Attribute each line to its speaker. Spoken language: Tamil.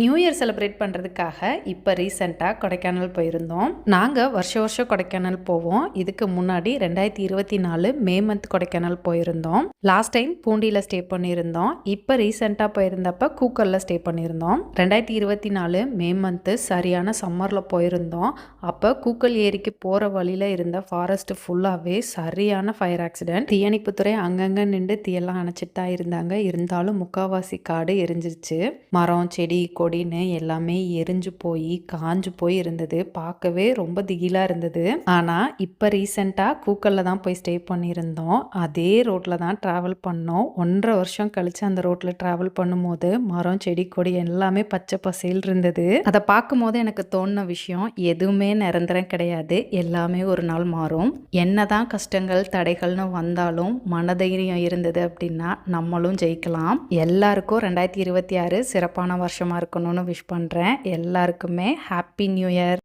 Speaker 1: நியூ இயர் செலிப்ரேட் பண்ணுறதுக்காக இப்போ ரீசெண்டாக கொடைக்கானல் போயிருந்தோம். நாங்கள் வருஷ வருஷம் கொடைக்கானல் போவோம். இதுக்கு முன்னாடி ரெண்டாயிரத்தி இருபத்தி நாலு மே மந்த் கொடைக்கானல் போயிருந்தோம். லாஸ்ட் டைம் பூண்டியில் ஸ்டே பண்ணியிருந்தோம். இப்போ ரீசெண்டாக போயிருந்தப்ப கூக்கரில் ஸ்டே பண்ணியிருந்தோம். ரெண்டாயிரத்தி இருபத்தி நாலு மே மந்த்து சரியான சம்மரில் போயிருந்தோம். அப்போ கூக்கல் ஏரிக்கு போகிற வழியில் இருந்த ஃபாரஸ்ட் ஃபுல்லாகவே சரியான ஃபயர் ஆக்சிடென்ட் தீயணைப்புத்துறை அங்கங்கே நின்று தீயெல்லாம் அணைச்சிட்டு தான் இருந்தாங்க. இருந்தாலும் முக்காவாசி காடு எரிஞ்சிருச்சு. மரம் செடி கொடின்னு எல்லாமே எரிஞ்சு போய் காஞ்சு போய் இருந்தது. பார்க்கவே ரொம்ப திகிலாக இருந்தது. ஆனால் இப்போ ரீசெண்டாக கூக்கலில் தான் போய் ஸ்டே பண்ணியிருந்தோம். அதே ரோட்டில் தான் ட்ராவல் பண்ணோம். ஒன்றரை வருஷம் கழிச்சு அந்த ரோட்டில் ட்ராவல் பண்ணும்போது மரம் செடி கொடி எல்லாமே பச்சை பசேல் இருந்தது. அதை பார்க்கும்போது எனக்கு தோணுன விஷயம் எதுவுமே நிரந்தரம் கிடையாது. எல்லாமே ஒரு நாள் மாறும். என்னதான் கஷ்டங்கள் தடைகள்னு வந்தாலும் மனதைரியம் இருந்தது அப்படின்னா நம்மளும் ஜெயிக்கலாம். எல்லாருக்கும் ரெண்டாயிரத்தி இருபத்தி ஆறு சிறப்பான வருஷமாக இருக்கும் இருக்கணும்னு விஷ் பண்ணுறேன் எல்லாருக்குமே ஹாப்பி நியூ இயர்